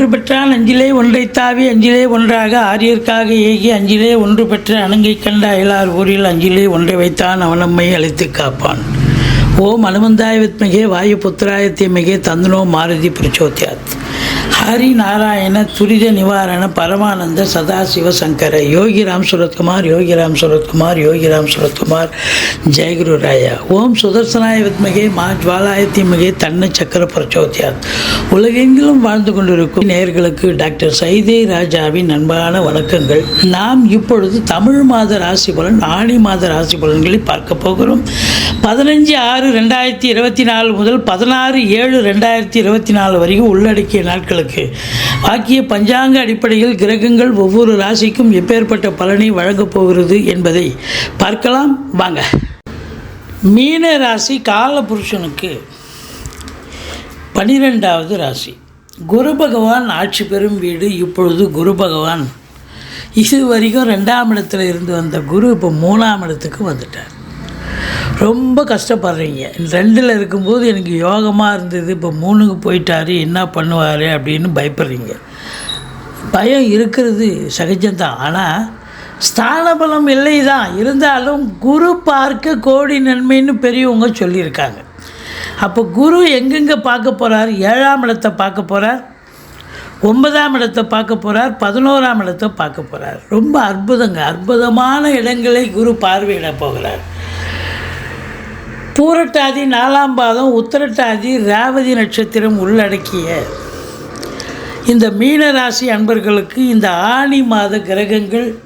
ஒன்று பெற்றான் அஞ்சிலே ஒன்றை தாவி அஞ்சிலே ஒன்றாக ஆரியர்க்காக ஏகி அஞ்சிலே ஒன்று பெற்ற அணுங்கை கண்ட அயலார் ஊரில் அஞ்சிலே ஒன்றை வைத்தான் அவனம்மை அழைத்து காப்பான். ஓம் அனுமந்தாய வித்மகே வாயு புத்திராய மிகே தந்தனோ மாருதி பிரச்சோத்யாத் ஹரி நாராயண துரித நிவாரண பரமானந்த சதாசிவ சங்கர. யோகிராம் சுரத்குமார் யோகிராம் சுரத்குமார் யோகிராம் சுரத்குமார். ஜெயகுரு ராயா. ஓம் சுதர்சனாய வித்மகே மா ஜுவாலாய தீமகே தன்ன சக்கர பிரச்சோத்யாத். உலகெங்கிலும் வாழ்ந்து கொண்டிருக்கும் நேயர்களுக்கு டாக்டர் சைதே ராஜாவின் அன்பான வணக்கங்கள். நாம் இப்பொழுது தமிழ் மாத ராசி பலன் ஆணி மாத ராசி பலன்களை பார்க்க போகிறோம். பதினஞ்சு ஆறு ரெண்டாயிரத்தி இருபத்தி நாலு முதல் பதினாறு ஏழு ரெண்டாயிரத்தி இருபத்தி நாலு வரைக்கும் உள்ளடக்கிய நாட்களுக்கு வாக்கிய பஞ்சாங்க அடிப்படையில் கிரகங்கள் ஒவ்வொரு ராசிக்கும் எப்பேற்பட்ட பலனை வழங்கப் போகிறது என்பதை பார்க்கலாம். வாங்க. மீன ராசி காலபுருஷனுக்கு பனிரெண்டாவது ராசி. குரு பகவான் ஆட்சி பெறும் வீடு இப்பொழுது குரு பகவான். இது வரைக்கும் ரெண்டாம் இடத்துல இருந்து வந்த குரு இப்போ மூணாம் இடத்துக்கு வந்துட்டார். ரொம்ப கஷ்டப்படுறீங்க. ரெண்டில் இருக்கும்போது எனக்கு யோகமாக இருந்தது. இப்போ மூணுக்கு போயிட்டாரு. என்ன பண்ணுவார் அப்படின்னு பயப்படுறீங்க. பயம் இருக்கிறது சகஜம்தான். ஆனால் ஸ்தானபலம் இல்லை தான் இருந்தாலும் குரு பார்க்க கோடி நன்மைன்னு பெரியவங்க சொல்லியிருக்காங்க. அப்போ குரு எங்கெங்கே பார்க்க போகிறார் ஏழாம் இடத்தை பார்க்க போகிறார் ஒன்பதாம் இடத்தை பார்க்க போகிறார் பதினோராம் இடத்தை பார்க்க போகிறார் ரொம்ப அற்புதங்க. அற்புதமான இடங்களை குரு பார்வையிட போகிறார். பூரட்டாதி நாலாம் பாதம் உத்திரட்டாதி ரேவதி நட்சத்திரம் உள்ளடக்கிய. இந்த மீன ராசி அன்பர்களுக்கு இந்த ஆணி மாத கிரகங்கள்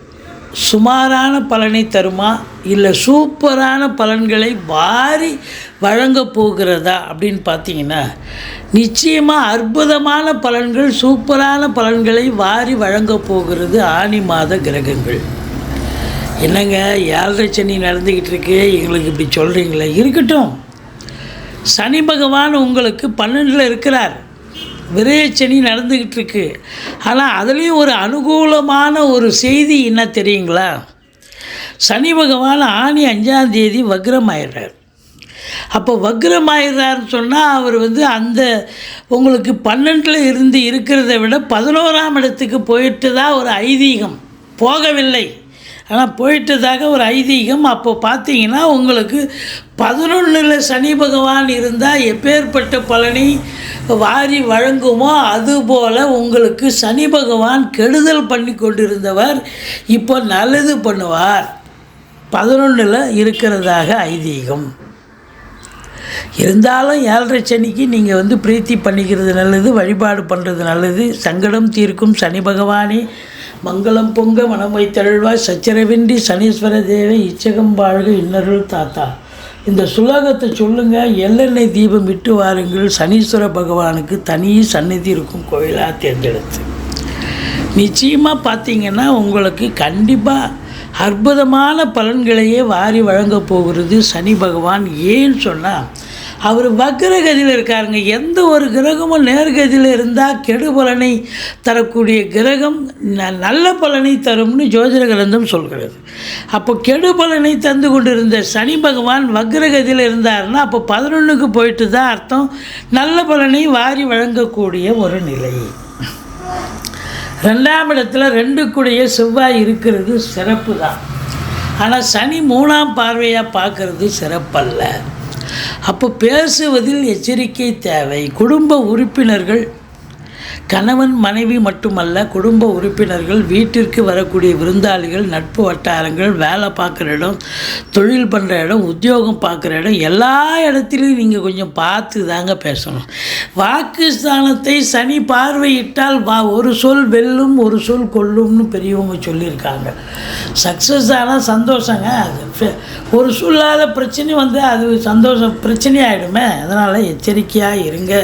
சுமாரான பலனை தருமா? இல்லை சூப்பரான பலன்களை வாரி வழங்கப் போகிறதா? அப்படின்னு பார்த்தீங்கன்னா நிச்சயமாக அற்புதமான பலன்கள் சூப்பரான பலன்களை வாரி வழங்கப் போகிறது ஆணி மாத கிரகங்கள். என்னங்க ஏழரை சனி நடந்துக்கிட்டு இருக்கு எங்களுக்கு இப்படி சொல்கிறீங்களே இருக்கட்டும். சனி பகவான் உங்களுக்கு பன்னெண்டில் இருக்கிறார். விரயச்சனி நடந்துக்கிட்டு இருக்கு ஆனால் அதுலேயும் ஒரு அனுகூலமான ஒரு செய்தி என்ன தெரியுங்களா? சனி பகவான் ஆணி அஞ்சாம் தேதி வக்ரமாயிடுறார். அப்போ வக்ரமாயிடுறாருன்னு சொன்னால் அவர் வந்து அந்த உங்களுக்கு பன்னெண்டில் இருந்து இருக்கிறத விட பதினோராம் இடத்துக்கு போயிட்டு தான் ஒரு ஐதீகம். போகவில்லை. ஆனால் போயிட்டதாக ஒரு ஐதீகம் அப்போ பார்த்தீங்கன்னா உங்களுக்கு பதினொன்றில் சனி பகவான் இருந்தால் எப்பேற்பட்ட பலனை வாரி வழங்குமோ அதுபோல் உங்களுக்கு சனி பகவான் கெடுதல் பண்ணி கொண்டிருந்தவர் இப்போ நல்லது பண்ணுவார். பதினொன்றில் இருக்கிறதாக ஐதீகம். இருந்தாலும் ஏழரை சனிக்கு நீங்கள் வந்து பிரீத்தி பண்ணிக்கிறது நல்லது வழிபாடு பண்ணுறது நல்லது சங்கடம் தீர்க்கும் சனி பகவானே மங்களம் பொங்க மனமை தழுவாய் சச்சரவின்றி சனீஸ்வர தேவை இச்சகம் வாழ்க இன்னருள் தாத்தா. இந்த சுலோகத்தை சொல்லுங்கள் எள்ளெண்ணெய் தீபம் விட்டு வாருங்கள் சனீஸ்வர பகவானுக்கு தனி சந்நிதி இருக்கும் கோயிலாக தேர்ந்தெடுத்து. நிச்சயமாக பார்த்தீங்கன்னா உங்களுக்கு கண்டிப்பாக அற்புதமான பலன்களையே வாரி வழங்கப் போகிறது சனி பகவான். ஏன்னு சொன்னால் அவர் வக்ரகதியில் இருக்காருங்க. எந்த ஒரு கிரகமும் நேர்கதியில் இருந்தால் கெடு பலனை தரக்கூடிய கிரகம் ந நல்ல பலனை தரும்னு ஜோதிட கிரந்தம் சொல்கிறது. அப்போ கெடு பலனை தந்து கொண்டிருந்த சனி பகவான் வக்ரகதியில் இருந்தாருன்னா அப்போ பதினொன்றுக்கு போயிட்டு தான் அர்த்தம். நல்ல பலனை வாரி வழங்கக்கூடிய ஒரு நிலை. ரெண்டாம் இடத்துல ரெண்டுக்குடைய செவ்வாய் இருக்கிறது சிறப்பு தான் ஆனால் சனி மூணாம் பார்வையாக பார்க்கறது சிறப்பல்ல. அப்போ பேசுவதில் எச்சரிக்கை தேவை. குடும்ப உறுப்பினர்கள் கணவன் மனைவி மட்டுமல்ல குடும்ப உறுப்பினர்கள் வீட்டிற்கு வரக்கூடிய விருந்தாளிகள் நட்பு வட்டாரங்கள் வேலை பார்க்குற இடம் தொழில் பண்ணுற இடம் உத்தியோகம் பார்க்குற இடம் எல்லா இடத்துலையும் நீங்கள் கொஞ்சம் பார்த்து தாங்க பேசணும். வாக்கு ஸ்தானத்தை சனி பார்வையிட்டால் வா ஒரு சொல் வெல்லும் ஒரு சொல் கொல்லும்னு பெரியவங்க சொல்லியிருக்காங்க. சக்ஸஸ் ஆனால் சந்தோஷங்க. அது ஒரு சொல்லாத பிரச்சனை வந்து அது சந்தோஷம் பிரச்சனையாயிடுமே. அதனால் எச்சரிக்கையாக இருங்க.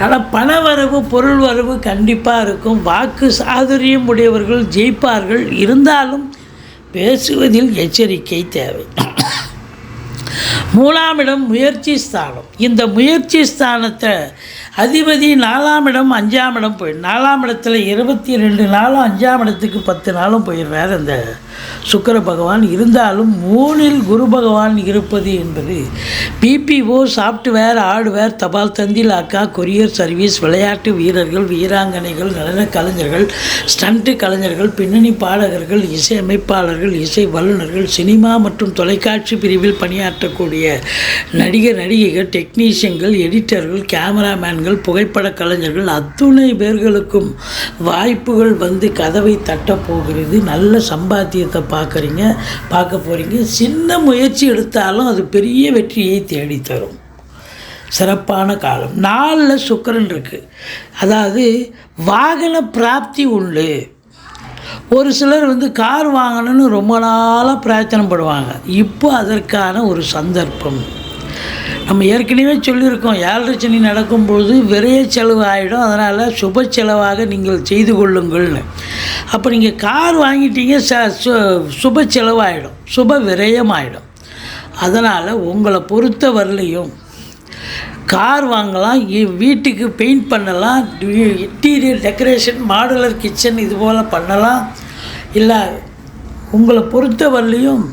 ஆனால் பண வரவு பொருள் வரவு கண்டிப்பாக இருக்கும். வாக்கு சாதுரியம் உடையவர்கள் ஜெயிப்பார்கள். இருந்தாலும் பேசுவதில் எச்சரிக்கை தேவை. மூணாம் இடம் முயற்சி ஸ்தானம். இந்த முயற்சி ஸ்தானத்தை அதிபதி நாலாம் இடம் அஞ்சாம் இடம் போய் நாலாம் இடத்துல இருபத்தி ரெண்டு நாளும் அஞ்சாம் இடத்துக்கு பத்து நாளும் போயிடுறார் அந்த சுக்கர பகவான். இருந்தாலும் மூணில் குரு பகவான் இருப்பது என்பது பிபிஓ சாஃப்ட்வேர் ஹார்ட்வேர் தபால் தந்தில் அக்கா கொரியர் சர்வீஸ் விளையாட்டு வீரர்கள் வீராங்கனைகள் நடன கலைஞர்கள் ஸ்டண்ட்டு கலைஞர்கள் பின்னணி பாடகர்கள் இசை அமைப்பாளர்கள் இசை வல்லுநர்கள் சினிமா மற்றும் தொலைக்காட்சி பிரிவில் பணியாற்றக்கூடிய நடிகர் நடிகைகள் டெக்னீஷியன்கள் எடிட்டர்கள் கலைஞர்கள் புகைப்பட கலைஞர்கள் அத்துணை பேர்களுக்கும் வாய்ப்புகள் வந்து கதவை தட்டப்போகிறது நல்ல சம்பாத்தியத்தை பார்க்குறீங்க பார்க்க போகிறீங்க சின்ன முயற்சி எடுத்தாலும் அது பெரிய வெற்றியை தேடித்தரும். சிறப்பான காலம். நாளில் சுக்கரன் இருக்குது அதாவது வாகன பிராப்தி உண்டு. ஒரு சிலர் வந்து கார் வாங்கணும்னு ரொம்ப நாளாக பிரயத்தனப்படுவாங்க. இப்போ அதற்கான ஒரு சந்தர்ப்பம். நம்ம ஏற்கனவே சொல்லியிருக்கோம் ஏழரை சனி நடக்கும்பொழுது விரைய செலவு ஆகிடும் அதனால் சுப செலவாக நீங்கள் செய்து கொள்ளுங்கள்னு. அப்போ நீங்கள் கார் வாங்கிட்டீங்க ச சு சுப செலவாகிடும் சுப விரயம் ஆகிடும் அதனால் உங்களை பொறுத்த வரலையும் கார் வாங்கலாம் வீட்டுக்கு பெயிண்ட் பண்ணலாம் இன்டீரியர் டெக்கரேஷன் மாடுலர் கிச்சன் இது போல் பண்ணலாம். இல்லை உங்களை பொறுத்த வரலையும்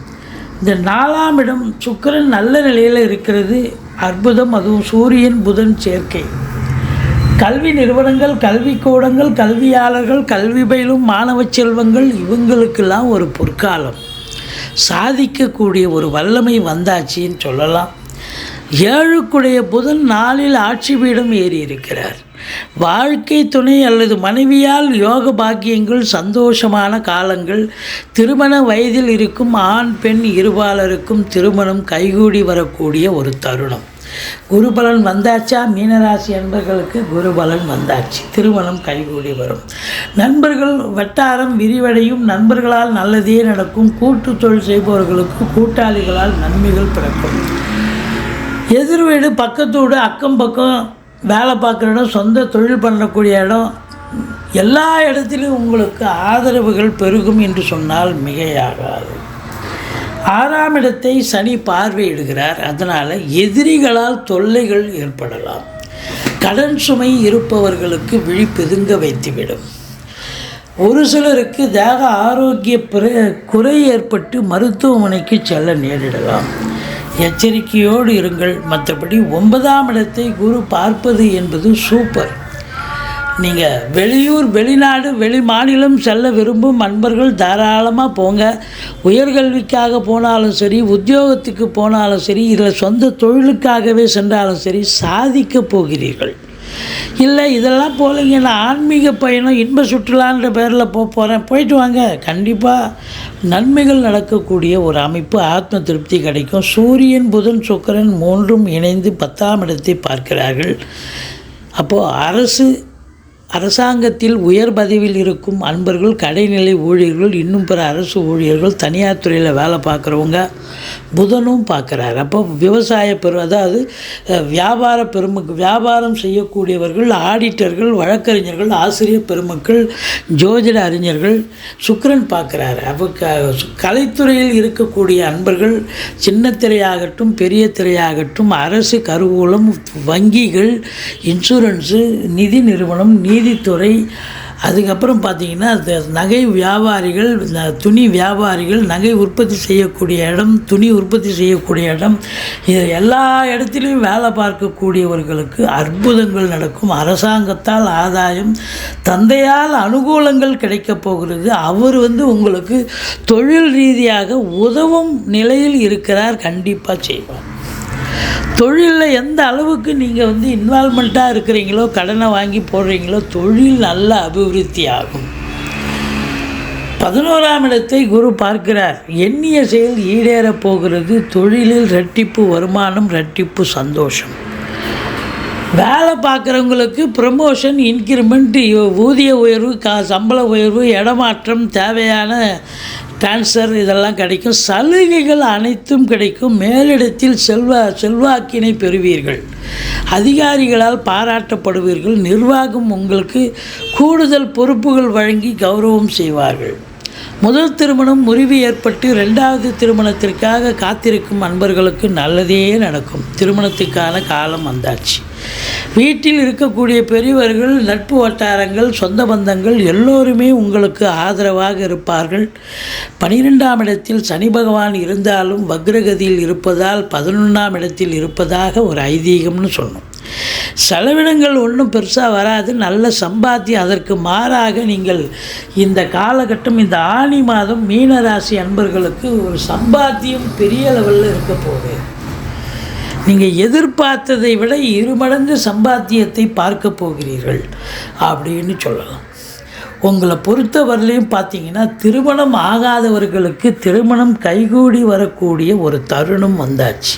இந்த நாலாம் இடம் சுக்கிரன் நல்ல நிலையில் இருக்கிறது. அற்புதம் அதுவும் சூரியன் புதன் சேர்க்கை. கல்வி நிறுவனங்கள் கல்விக்கூடங்கள் கல்வியாளர்கள் கல்வி பயிலும் மாணவ செல்வங்கள் இவங்களுக்கெல்லாம் ஒரு பொற்காலம். சாதிக்கக்கூடிய ஒரு வல்லமை வந்தாச்சின்னு சொல்லலாம். ஏழுக்குடைய புதன் நாளில் ஆட்சி பீடம் ஏறி இருக்கிறார் வாழ்க்கை துணை அல்லது மனைவியால் யோக பாக்கியங்கள் சந்தோஷமான காலங்கள் திருமண வயதில் இருக்கும் ஆண் பெண் இருபாலருக்கும் திருமணம் கைகூடி வரக்கூடிய ஒரு தருணம். குருபலன் வந்தாச்சா? மீனராசி அன்பர்களுக்கு குருபலன் வந்தாச்சு. திருமணம் கைகூடி வரும். நண்பர்கள் வட்டாரம் விரிவடையும். நண்பர்களால் நல்லதே நடக்கும். கூட்டு தொழில் செய்பவர்களுக்கு கூட்டாளிகளால் நன்மைகள் பிறக்கும். எதிர் வீடு அக்கம் பக்கம் வேலை பார்க்குற இடம் சொந்த தொழில் பண்ணக்கூடிய இடம் எல்லா இடத்திலும் உங்களுக்கு ஆதரவுகள் பெருகும் என்று சொன்னால் மிகையாகாது. ஆறாம் இடத்தை சனி பார்வையிடுகிறார். அதனால் எதிரிகளால் தொல்லைகள் ஏற்படலாம். கடன் சுமை இருப்பவர்களுக்கு விழிப்பெதுங்க வைத்துவிடும். ஒரு சிலருக்கு தேக ஆரோக்கிய பிற குறை ஏற்பட்டு மருத்துவமனைக்கு செல்ல நேரிடலாம். எச்சரிக்கையோடு இருங்கள். மற்றபடி ஒன்பதாம் இடத்தை குரு பார்ப்பது என்பது சூப்பர் நீங்கள் வெளியூர் வெளிநாடு வெளி மாநிலம் செல்ல விரும்பும் அன்பர்கள் தாராளமாக போங்க. உயர்கல்விக்காக போனாலும் சரி உத்தியோகத்துக்கு போனாலும் சரி இதில் சொந்த தொழிலுக்காகவே சென்றாலும் சரி சாதிக்கப் போகிறீர்கள். இல்லை இதெல்லாம் போலங்க நான் ஆன்மீக பயணம் இன்ப சுற்றுலான்ற பேரில் போக போகிறேன் போயிட்டு வாங்க. கண்டிப்பாக நன்மைகள் நடக்கக்கூடிய ஒரு அமைப்பு ஆத்ம திருப்தி கிடைக்கும். சூரியன் புதன் சுக்கிரன் மூன்றும் இணைந்து பத்தாம் இடத்தை பார்க்கிறார்கள். அப்போது அரசு அரசாங்கத்தில் உயர் பதவியில் இருக்கும் அன்பர்கள் கடைநிலை ஊழியர்கள் இன்னும் பிற அரசு ஊழியர்கள் தனியார் துறையில் வேலை பார்க்குறவங்க புதனும் பார்க்குறாரு. அப்போ விவசாய பெரு அதாவது வியாபார பெருமக்கள் வியாபாரம் செய்யக்கூடியவர்கள் ஆடிட்டர்கள் வழக்கறிஞர்கள் ஆசிரியர் பெருமக்கள் ஜோதிட அறிஞர்கள் சுக்கரன் பார்க்குறாரு. அப்போ க கலைத்துறையில் இருக்கக்கூடிய அன்பர்கள் சின்ன திரையாகட்டும் பெரிய திரையாகட்டும் அரசு கருவூலம் வங்கிகள் இன்சூரன்ஸு நிதி நிறுவனம் நீதித்துறை அதுக்கப்புறம் பார்த்தீங்கன்னா நகை வியாபாரிகள் துணி வியாபாரிகள் நகை உற்பத்தி செய்யக்கூடிய இடம் துணி உற்பத்தி செய்யக்கூடிய இடம் இது எல்லா இடத்துலையும் வேலை பார்க்கக்கூடியவர்களுக்கு அற்புதங்கள் நடக்கும். அரசாங்கத்தால் ஆதாயம் தந்தையால் அனுகூலங்கள் கிடைக்கப் போகிறது. அவர் வந்து உங்களுக்கு தொழில் ரீதியாக உதவும் நிலையில் இருக்கிறார். கண்டிப்பாக செய்வார். தொழிலில் எந்த அளவுக்கு நீங்கள் வந்து இன்வால்மெண்ட்டாக இருக்கிறீங்களோ கடனை வாங்கி போடுறீங்களோ தொழில் நல்ல அபிவிருத்தி ஆகும். பதினோராம் இடத்தை குரு பார்க்கிறார். எண்ணிய செயல் ஈடேறப் போகிறது. தொழிலில் ரெட்டிப்பு வருமானம் ரெட்டிப்பு சந்தோஷம். வேலை பார்க்குறவங்களுக்கு ப்ரமோஷன் இன்க்ரிமெண்ட் ஊதிய உயர்வு கா சம்பள உயர்வு இடமாற்றம் தேவையான ட்ரான்ஸ்ஃபர் இதெல்லாம் கிடைக்கும். சலுகைகள் அனைத்தும் கிடைக்கும். மேலிடத்தில் செல்வா செல்வாக்கினை பெறுவீர்கள். அதிகாரிகளால் பாராட்டப்படுவீர்கள். நிர்வாகம் உங்களுக்கு கூடுதல் பொறுப்புகள் வழங்கி கௌரவம் செய்வார்கள். முதல் திருமணம் முறிவு ஏற்பட்டு ரெண்டாவது திருமணத்திற்காக காத்திருக்கும் அன்பர்களுக்கு நல்லதே நடக்கும். திருமணத்துக்கான காலம் வந்தாச்சு. வீட்டில் இருக்கக்கூடிய பெரியவர்கள் நட்பு வட்டாரங்கள் சொந்த பந்தங்கள் எல்லோருமே உங்களுக்கு ஆதரவாக இருப்பார்கள். பனிரெண்டாம் இடத்தில் சனி பகவான் இருந்தாலும் வக்ரகதியில் இருப்பதால் பதினொன்றாம் இடத்தில் இருப்பதாக ஒரு ஐதீகம்னு சொன்னோம் செலவினங்கள் ஒன்றும் பெருசாக வராது. நல்ல சம்பாத்தியம். அதற்கு மாறாக நீங்கள் இந்த காலகட்டம் இந்த ஆனி மாதம் மீனராசி அன்பர்களுக்கு ஒரு சம்பாத்தியம் பெரிய லெவலில் இருக்க போகுது. நீங்கள் எதிர்பார்த்ததை விட இருமடங்கு சம்பாத்தியத்தை பார்க்க போகிறீர்கள் அப்படின்னு சொல்லலாம். உங்களை பொறுத்தவரையிலையும் பார்த்தீங்கன்னா திருமணம் ஆகாதவர்களுக்கு திருமணம் கைகூடி வரக்கூடிய ஒரு தருணம் வந்தாச்சு.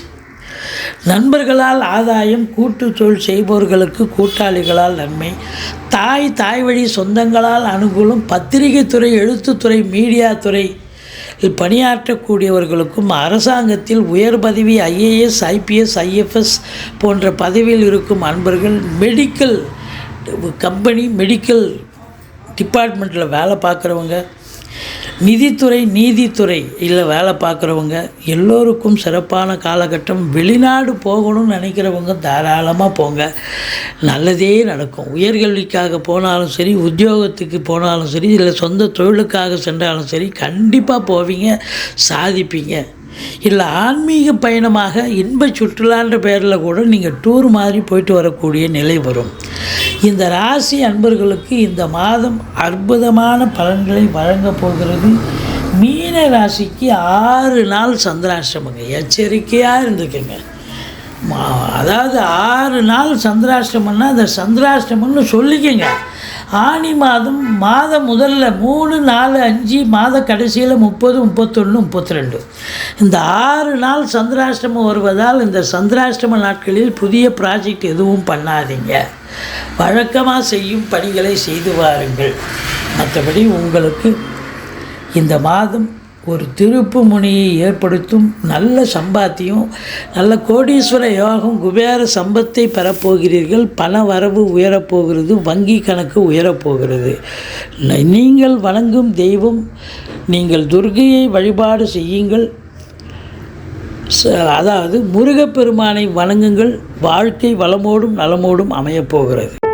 நண்பர்களால் ஆதாயம் கூட்டு தொழில் செய்பவர்களுக்கு கூட்டாளிகளால் நன்மை. தாய் தாய் வழி சொந்தங்களால் அனுகூலம். பத்திரிகை துறை எழுத்துத்துறை மீடியா துறை. பணியாற்றக்கூடியவர்களுக்கும் அரசாங்கத்தில் உயர் பதவி ஐஏஎஸ் ஐபிஎஸ் ஐஎஃப்எஸ் போன்ற பதவியில் இருக்கும் அன்பர்கள் மெடிக்கல் கம்பெனி மெடிக்கல் டிபார்ட்மெண்ட்டில் வேலை பார்க்குறவங்க நிதித்துறை நீதித்துறை இல்லை வேலை பார்க்குறவங்க எல்லோருக்கும் சிறப்பான காலகட்டம். வெளிநாடு போகணும்னு நினைக்கிறவங்க தாராளமாக போங்க. நல்லதே நடக்கும். உயர்கல்விக்காக போனாலும் சரி உத்தியோகத்துக்கு போனாலும் சரி இல்லை சொந்த தொழிலுக்காக சென்றாலும் சரி கண்டிப்பாக போவீங்க சாதிப்பீங்க. இல்லை ஆன்மீக பயணமாக இன்ப சுற்றுலான்ற பேரில் கூட நீங்கள் டூர் மாதிரி போயிட்டு வரக்கூடிய நிலை வரும். இந்த ராசி அன்பர்களுக்கு இந்த மாதம் அற்புதமான பலன்களை வழங்கப் போகிறது. மீன ராசிக்கு ஆறு நாள் சந்திராஷ்டமங்க. எச்சரிக்கையாக இருந்துக்குங்க. மா அதாவது ஆறு நாள் சந்திராஷ்டமம்னா அந்த சந்திராஷ்டமம்னு சொல்லிக்கங்க. ஆனி மாதம் மாதம் முதல்ல மூணு நாலு அஞ்சு மாத கடைசியில் முப்பது முப்பத்தொன்று முப்பத்தி ரெண்டு இந்த ஆறு நாள் சந்திராஷ்டமம் வருவதால் இந்த சந்திராஷ்டம நாட்களில் புதிய ப்ராஜெக்ட் எதுவும் பண்ணாதீங்க. வழக்கமாக செய்யும் பணிகளை செய்து வாருங்கள். மற்றபடி உங்களுக்கு இந்த மாதம் ஒரு திருப்பு முனையை ஏற்படுத்தும் நல்ல சம்பாத்தியம் நல்ல கோடீஸ்வர யோகம் குபேர சம்பத்தை பெறப்போகிறீர்கள் பண வரவு உயரப்போகிறது வங்கி கணக்கு உயரப்போகிறது. நீங்கள் வணங்கும் தெய்வம் நீங்கள் துர்கையை வழிபாடு செய்யுங்கள். ச- அதாவது முருகப்பெருமானை வணங்குங்கள் வாழ்க்கை வளமோடும் நலமோடும் அமையப்போகிறது.